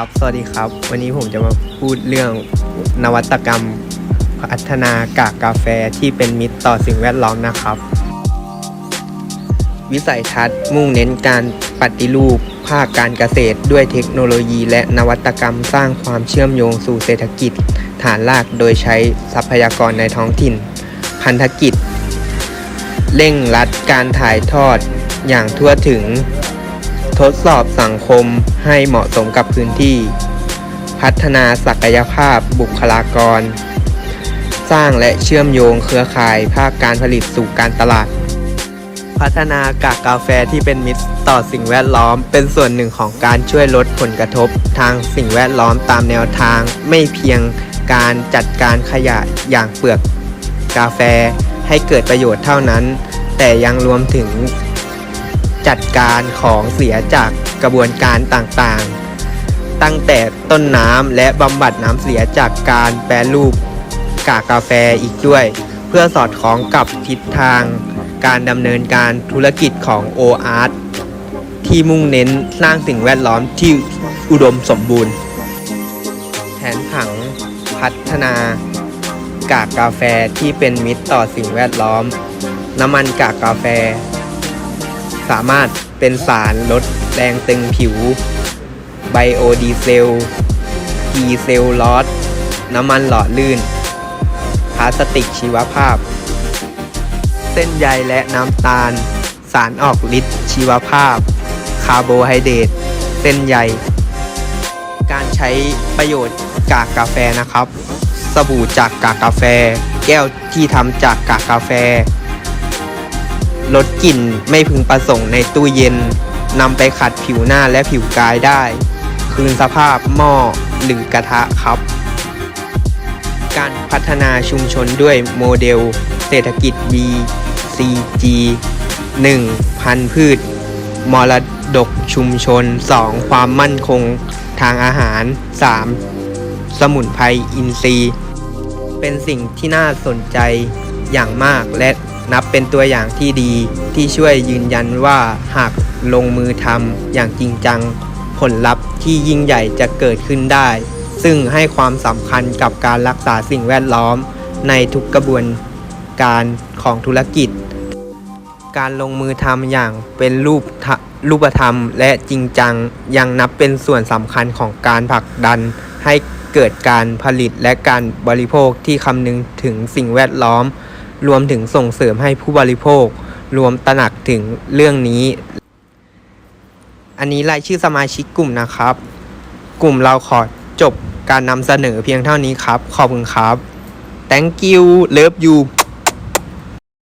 ครับ สวัสดีครับ วันนี้ผมจะมาพูดเรื่องนวัตกรรม พัฒนากากกาแฟที่เป็นมิตรต่อสิ่งแวดล้อมนะครับ วิสัยทัศน์มุ่งเน้นการปฏิรูปภาคการเกษตร ด้วยเทคโนโลยี และนวัตกรรมสร้างความเชื่อมโยงสู่เศรษฐกิจ ฐานรากโดยใช้ทรัพยากรในท้องถิ่น พันธกิจ เร่งรัดการถ่ายทอดอย่างทั่วถึง ทดสอบสังคมให้เหมาะสมกับพื้นที่ พัฒนาศักยภาพบุคลากร สร้างและเชื่อมโยงเครือข่ายภาคการผลิตสู่การตลาด พัฒนากากกาแฟที่เป็นมิตรต่อสิ่งแวดล้อม เป็นส่วนหนึ่งของการช่วยลดผลกระทบทางสิ่งแวดล้อมตามแนวทาง ไม่เพียงการจัดการขยะอย่างเปลือกกาแฟให้เกิดประโยชน์เท่านั้น แต่ยังรวมถึง จัดการของเสียจากกระบวนการต่างๆ ตั้งแต่ต้นน้ำและบำบัดน้ำเสียจากการแปรรูปกากกาแฟอีกด้วย เพื่อสอดคล้องกับทิศทางการดำเนินการธุรกิจของ o a r t ที่มุ่งเน้นสร้างสิ่งแวดล้อมที่อุดมสมบูรณ์ แผนผังพัฒนากากกาแฟที่เป็นมิตรต่อสิ่งแวดล้อม น้ำมันกากกาแฟ สามารถเป็นสารลดแรงตึงผิว ไบโอดีเซลกีเซลลอสน้ำมันหล่อลื่น พลาสติกชีวภาพ เส้นใยและน้ำตาล สารออกฤทธิ์ชีวภาพ คาร์โบไฮเดรตเส้นใยการใช้ประโยชน์กากกาแฟนะครับ สบู่จากกากกาแฟ แก้วที่ทำจากกากกาแฟ ลดกลิ่นไม่พึงประสงค์ในตู้เย็นนำไปขัดผิวหน้าและผิวกายได้ คืนสภาพหม้อหรือกระทะครับ การพัฒนาชุมชนด้วยโมเดล เศรษฐกิจ BCG 1. พันธุ์พืช มรดกชุมชน 2. ความมั่นคงทางอาหาร 3. สมุนไพรอินทรีย์ เป็นสิ่งที่น่าสนใจอย่างมากและ นับเป็นตัวอย่างที่ดีที่ช่วยยืนยันว่าหากลงมือทำอย่างจริงจัง ผลลัพธ์ที่ยิ่งใหญ่จะเกิดขึ้นได้ ซึ่งให้ความสำคัญกับการรักษาสิ่งแวดล้อม ในทุกกระบวนการของธุรกิจ การลงมือทำอย่างเป็นรูปธรรูปธรรมและจริงจัง ยังนับเป็นส่วนสำคัญของการผลักดันให้เกิดการผลิตและการบริโภคที่คำนึงถึงสิ่งแวดล้อม รวมถึงส่งเสริมให้ผู้บริโภค รวมตระหนักถึงเรื่องนี้ อันนี้รายชื่อสมาชิกกลุ่มนะครับ กลุ่มเราขอจบการนำเสนอเพียงเท่านี้ครับ ขอบคุณครับ thank you love you